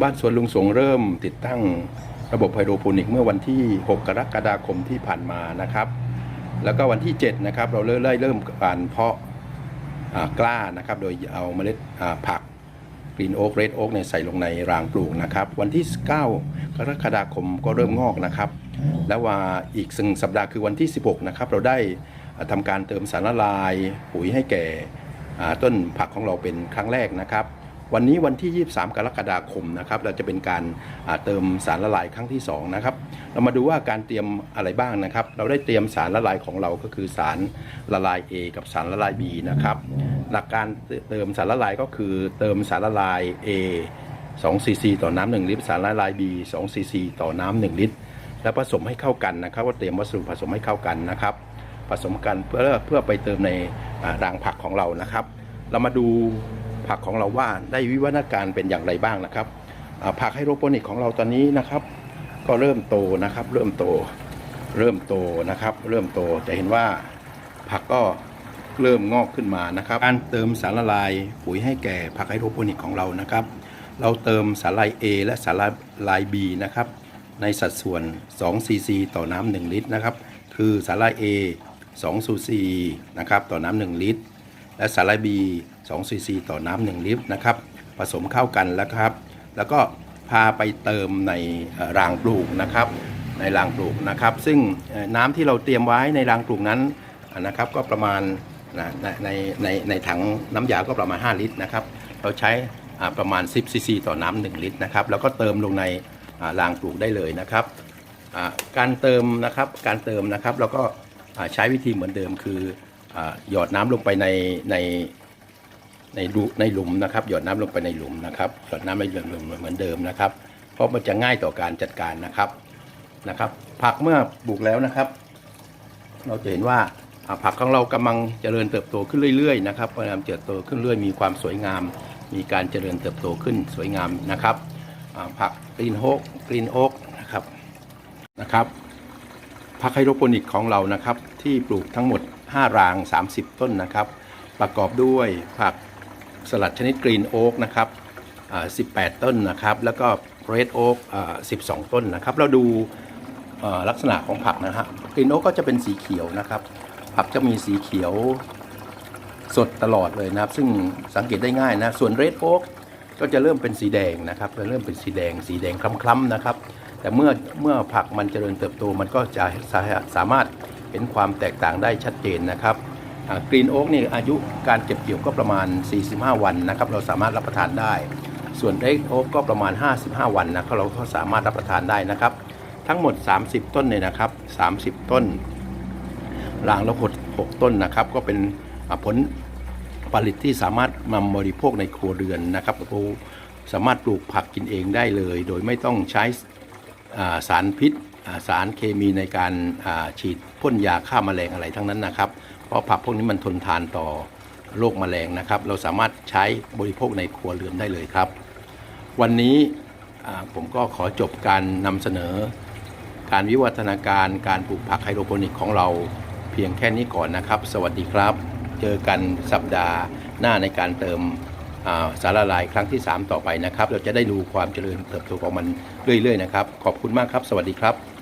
บ้านสวนลุงสงเริ่มติดตั้งระบบไฮโดรโปนิกเมื่อวันที่ 6 กรกฎาคมที่ผ่านมานะครับ แล้วก็วันที่ 7 นะครับ เราเริ่มเริ่มการเพาะกล้านะครับ โดยเอาเมล็ดผักกรีนโอ๊กเรดโอ๊กเนี่ยใส่ลงในรางปลูกนะครับ วันที่ 9 กรกฎาคมก็เริ่มงอกนะครับ แล้วว่าอีกซึ่งสัปดาห์คือวันที่ 16 นะครับ เราได้อ่าทำการเติมสารละลายปุ๋ยให้แก่ต้นผักของเราเป็นครั้งแรกนะครับ วันนี้วันที่ 23 กรกฎาคมนะครับเราจะเป็นการเติมสารละลายครั้งที่2นะครับเรามาดูว่าการเตรียมอะไรบ้างนะครับ เราได้เตรียมสารละลายของเราก็คือสารละลาย A กับสารละลาย B นะครับหลักการเติมสารละลายก็คือเติมสารละลาย A 2 cc ต่อน้ำ1ลิตร สารละลาย B 2 cc ต่อน้ำ1ลิตร แล้วผสมให้เข้ากันนะครับว่าเตรียมวัสดุผสมให้เข้ากันนะครับ ผสมกันเพื่อเพื่อไปเติมในรางผักของเรานะครับ เรามาดู ผักของเราว่าได้วิวัฒนาการเป็นอย่างไรบ้างนะครับผักไฮโดรโปนิกของเราตอนนี้นะครับ ก็เริ่มโตนะครับ เริ่มโต เริ่มโตนะครับ เริ่มโตจะเห็นว่าผักก็เริ่มงอกขึ้นมานะครับ การเติมสารละลายปุ๋ยให้แก่ผักไฮโดรโปนิกของเรานะครับ เราเติมสารละลาย A และสารละลาย B นะครับในสัดส่วน2 cc ต่อน้ำ1ลิตรนะครับ คือสารละลาย A 2 cc นะครับต่อน้ำ1ลิตร และสารละลาย B 2 cc ต่อน้ำ1ลิตรนะครับผสมเข้ากันแล้วครับ แล้วก็พาไปเติมในรางปลูกนะครับในรางปลูกนะครับ ซึ่งน้ำที่เราเตรียมไว้ในรางปลูกนั้นนะครับก็ประมาณนะในในในถังน้ำยาก็ประมาณ 5 ลิตรนะครับ เราใช้ประมาณ 10ซีซีต่อน้ำ1ลิตรนะครับ แล้วก็เติมลงในรางปลูกได้เลยนะครับ การเติมนะครับการเติมนะครับเราก็ใช้วิธีเหมือนเดิมคือหยอดน้ำลงไปในใน ในรูในหลุมนะครับ หยดน้ำลงไปในหลุมนะครับหยดน้ำในหลุมเหมือนเดิมนะครับ เพราะมันจะง่ายต่อการจัดการนะครับนะครับ ผักเมื่อปลูกแล้วนะครับ เราจะเห็นว่าผักของเรากำลังเจริญเติบโตขึ้นเรื่อยๆนะครับพยายามเติบโตขึ้นเรื่อยมีความสวยงาม มีการเจริญเติบโตขึ้นสวยงามนะครับผักกรีนโฮกกรีนโอ๊กนะครับนะครับผักไฮโดรโปนิกของเรานะครับ ที่ปลูกทั้งหมด 5 ราง 30 ต้นนะครับ ประกอบด้วยผัก สลัดชนิดกรีนโอ๊กนะครับ18 ต้นนะครับ แล้วก็เรดโอ๊ก12 ต้นนะครับ เราดูลักษณะของผักนะฮะกรีนโอ๊กก็จะเป็นสีเขียวนะครับ ผักจะมีสีเขียวสดตลอดเลยนะครับ ซึ่งสังเกตได้ง่ายนะ ส่วนเรดโอ๊กก็จะเริ่มเป็นสีแดงนะครับจะเริ่มเป็นสีแดง สีแดงคล้ำๆนะครับ แต่เมื่อเมื่อผักมันเจริญเติบโตมันก็จะสาสามารถเห็นความแตกต่างได้ชัดเจนนะครับ กรีนโอ๊กนี่อายุการเก็บเกี่ยวก็ประมาณ 45 วันนะครับเราสามารถรับประทานได้ ส่วนเรดโอ๊กก็ประมาณ 55 วันนะครับเราก็สามารถรับประทานได้นะครับ ทั้งหมด 30 ต้นเนี่ยนะครับ 30 ต้นรางละหด6ต้นนะครับ ก็เป็นผลผลิตที่สามารถนำบริโภคในครัวเรือนนะครับเราสามารถปลูกผักกินเองได้เลย โดยไม่ต้องใช้สารพิษสารเคมีในการฉีดพ่นยาฆ่าแมลงอะไรทั้งนั้นนะครับ เพราะผักพวกนี้มันทนทานต่อโรคแมลงนะครับ เราสามารถใช้บริโภคในครัวเรือนได้เลยครับ วันนี้ผมก็ขอจบการนำเสนอ การวิวัฒนาการการปลูกผักไฮโดรโปนิกของเราเพียงแค่นี้ก่อนนะครับ สวัสดีครับ เจอกันสัปดาห์หน้าในการเติมสารละลายครั้งที่ 3 ต่อไปนะครับ เราจะได้ดูความเจริญเติบโตของมันเรื่อย ๆ นะครับ ขอบคุณมากครับ สวัสดีครับ